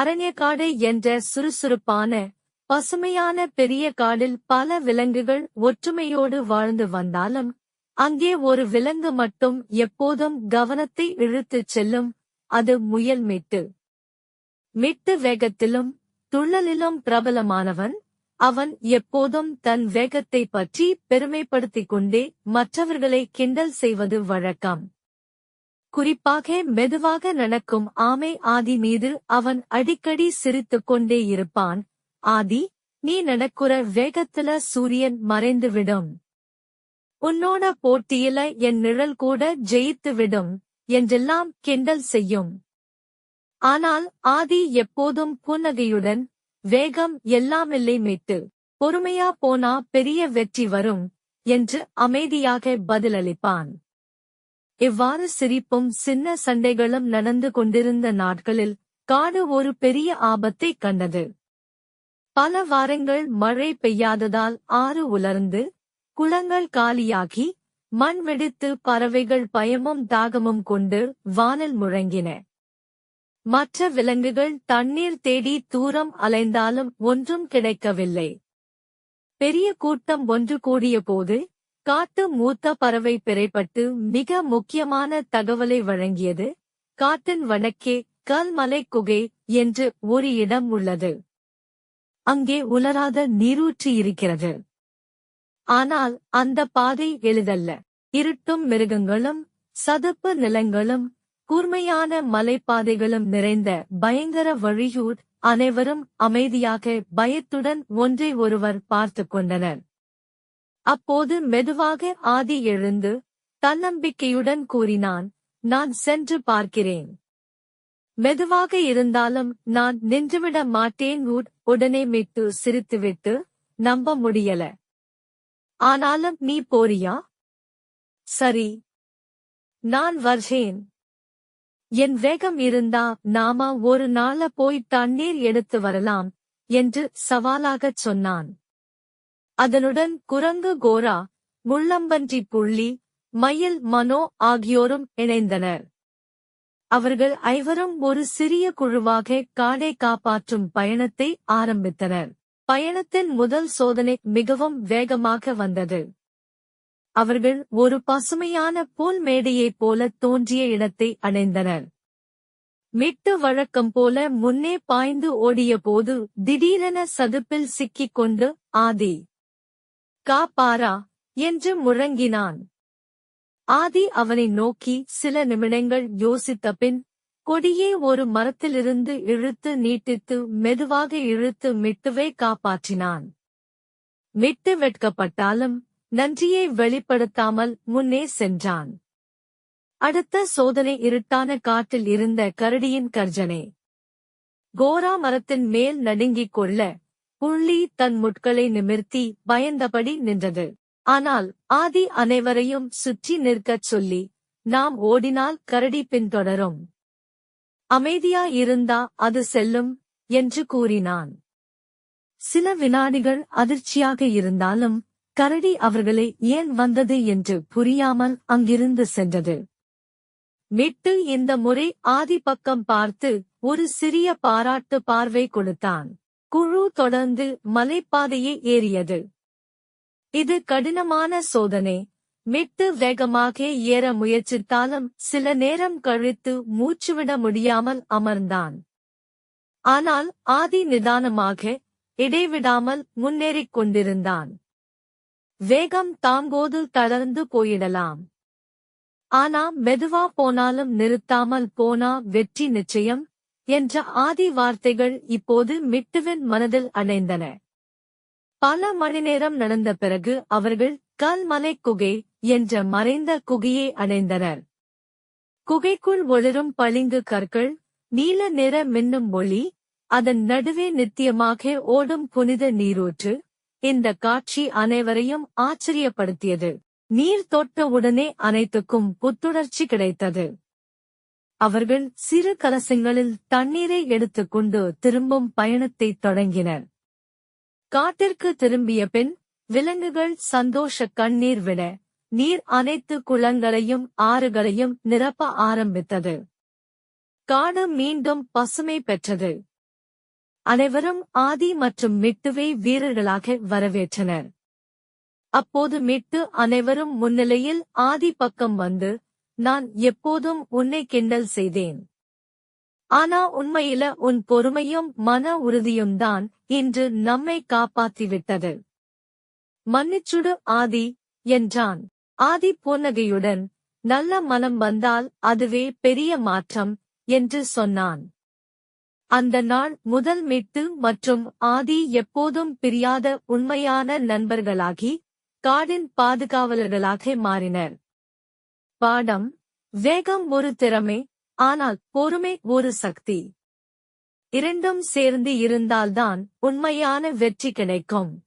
அரண்யக்காடு என்ற சுறுசுறுப்பான பசுமையான பெரிய காடில் பல விலங்குகள் ஒற்றுமையோடு வாழ்ந்து வந்தாலும் அங்கே ஒரு விலங்கு மட்டும் எப்போதும் கவனத்தை இழுத்துச் செல்லும் அது முயல் மெட்டு. மிட்டு வேகத்திலும் துள்ளலிலும் பிரபலமானவன் அவன் எப்போதும் தன் வேகத்தை பற்றி பெருமைப்படுத்திக் கொண்டே மற்றவர்களை கிண்டல் செய்வது வழக்கம். குறிப்பாக மெதுவாக நடக்கும் ஆமை ஆதி மீது அவன் அடிக்கடி சிரித்துக் கொண்டே இருப்பான். ஆதி நீ நடக்குற வேகத்துல சூரியன் மறைந்துவிடும். உன்னோட போட்டியில என் நிழல் கூட ஜெயித்து விடும் என்றெல்லாம் கிண்டல் செய்யும். ஆனால் ஆதி எப்போதும் புன்னகையுடன் வேகம் எல்லாமில்லை மீட்டு. பொறுமையா போனா பெரிய வெற்றி வரும் என்று அமைதியாக பதிலளிப்பான். இவ்வாறு சிரிப்பும் சின்ன சண்டைகளும் நடந்து கொண்டிருந்த நாட்களில் காடு ஒரு பெரிய ஆபத்தை கண்டது. பல வாரங்கள் மழை பெய்யாததால் ஆறு உலர்ந்து குளங்கள் காலியாகி மண் வெடித்து பறவைகள் பயமும் தாகமும் கொண்டு வானில் முழங்கின. மற்ற விலங்குகள் தண்ணீர் தேடி தூரம் அலைந்தாலும் ஒன்றும் கிடைக்கவில்லை. பெரிய கூட்டம் ஒன்று கூடிய போது காட்டு மூத்த பறவை பிறைப்பட்டு மிக முக்கியமான தகவலை வழங்கியது. காட்டின் வடக்கே கல்மலை குகை என்று ஒரு இடம் உள்ளது. அங்கே உலராத நீரூற்று இருக்கிறது. ஆனால் அந்த பாதை எளிதல்ல. இருட்டும் மிருகங்களும் சதுப்பு நிலங்களும் கூர்மையான மலைப்பாதைகளும் நிறைந்த பயங்கர வழியூர் அனைவரும் அமைதியாக பயத்துடன் ஒன்றை ஒருவர் பார்த்து கொண்டனர். அப்போது மெதுவாக ஆதி எழுந்து தன்னம்பிக்கையுடன் கூறினான் நான் சென்று பார்க்கிறேன். மெதுவாக இருந்தாலும் நான் நின்றுவிட மாட்டேன். ஊட் உடனே மீட்டு சிரித்துவிட்டு நம்ப முடியல. ஆனாலும் நீ போறியா? சரி. நான் வர்றேன். என் வேகம் இருந்தா நாம ஒரு நாள போய் தண்ணீர் எடுத்து வரலாம் என்று சவாலாகச் சொன்னான். அதனுடன் குரங்கு கோரா முள்ளம்பன்றி புள்ளி மயில் மனோ ஆகியோரும் இணைந்தனர். அவர்கள் ஐவரும் ஒரு சிறிய குழுவாக காடை காப்பாற்றும் பயணத்தை ஆரம்பித்தனர். பயணத்தின் முதல் சோதனை மிகவும் வேகமாக வந்தது. அவர்கள் ஒரு பசுமையான புல் மேடையைப் போல தோன்றிய இடத்தை அடைந்தனர். மிட்டு வழக்கம் போல முன்னே பாய்ந்து ஓடிய போது திடீரென சதுப்பில் சிக்கிக் கொண்டு ஆதி காப்பாரா? என்று முழங்கினான். ஆதி அவனை நோக்கி சில நிமிடங்கள் யோசித்த பின் கொடியே ஒரு மரத்திலிருந்து இழுத்து நீட்டித்து மெதுவாக இழுத்து மிட்டுவை காப்பாற்றினான். மிட்டு வெட்கப்பட்டாலும் நன்றியை வெளிப்படுத்தாமல் முன்னே சென்றான். அடுத்த சோதனை இருட்டான காட்டில் இருந்த கரடியின் கர்ஜனை. கோரா மரத்தின் மேல் நடுங்கிக் கொள்ள புள்ளி தன் முட்களை நிமிர்த்தி பயந்தபடி நின்றது. ஆனால் ஆதி அனைவரையும் சுற்றி நிற்கச் சொல்லி நாம் ஓடினால் கரடி பின்தொடரும் அமைதியா இருந்தா அது செல்லும் என்று கூறினான். சில வினாடிகள் அதிர்ச்சியாக இருந்தாலும் கரடி அவர்களை ஏன் வந்தது என்று புரியாமல் அங்கிருந்து சென்றது. மிட்டு இந்த முறை ஆதி பக்கம் பார்த்து ஒரு சிறிய பாராட்டு பார்வை கொடுத்தான். குழு தொடர்ந்து மலைப்பாதையை ஏறியது. இது கடினமான சோதனை. மிட்டு வேகமாக ஏற முயற்சித்தாலும் சில நேரம் கழித்து மூச்சுவிட முடியாமல் அமர்ந்தான். ஆனால் ஆதி நிதானமாக இடைவிடாமல் முன்னேறிக் கொண்டிருந்தான். வேகம் தாங்கோது தளர்ந்து போயிடலாம். ஆனா மெதுவா போனாலும் நிறுத்தாமல் போனா வெற்றி நிச்சயம். என்ற ஆதி வார்த்தைகள் இப்போது மிட்டுவின் மனதில் அடைந்தன பல மணி நேரம் நடந்த பிறகு அவர்கள் கல்மலை குகை என்ற மறைந்த குகையை அடைந்தனர். குகைக்குள் ஒளிரும் பளிங்கு கற்கள் நீல நிற மின்னும் ஒளி அதன் நடுவே நித்தியமாக ஓடும் புனித நீரூற்று இந்த காட்சி அனைவரையும் ஆச்சரியப்படுத்தியது. நீர் தொட்ட உடனே அனைத்துக்கும் புத்துணர்ச்சி கிடைத்தது. அவர்கள் சிறு கலசங்களில் தண்ணீரை எடுத்துக்கொண்டு திரும்பும் பயணத்தை தொடங்கினர். காட்டிற்கு திரும்பிய பின் விலங்குகள் சந்தோஷ கண்ணீர் விட நீர் அனைத்து குளங்களையும் ஆறுகளையும் நிரப்ப ஆரம்பித்தது. காடு மீண்டும் பசுமை பெற்றது. அனைவரும் ஆதி மற்றும் மிட்டுவை வீரர்களாக வரவேற்றனர். அப்போது மிட்டு அனைவரும் முன்னிலையில் ஆதி பக்கம் வந்து நான் எப்போதும் உன்னை கிண்டல் செய்தேன். ஆனா உண்மையில உன் பொறுமையும் மன உறுதியும் தான் இன்று நம்மை காப்பாத்திவிட்டது. மன்னிச்சுடு ஆதி என்றான். ஆதி புன்னகையுடன் நல்ல மனம் வந்தால் அதுவே பெரிய மாற்றம் என்று சொன்னான். அந்த நாள் முதல் மெட்டு மற்றும் ஆதி எப்போதும் பிரியாத உண்மையான நண்பர்களாகி காடின் பாதுகாவலர்களாக மாறினர். பாடம் வேகம் ஒரு திறமை ஆனால் பொறுமை ஒரு சக்தி. இரண்டும் சேர்ந்து இருந்தால்தான் உண்மையான வெற்றி கிடைக்கும்.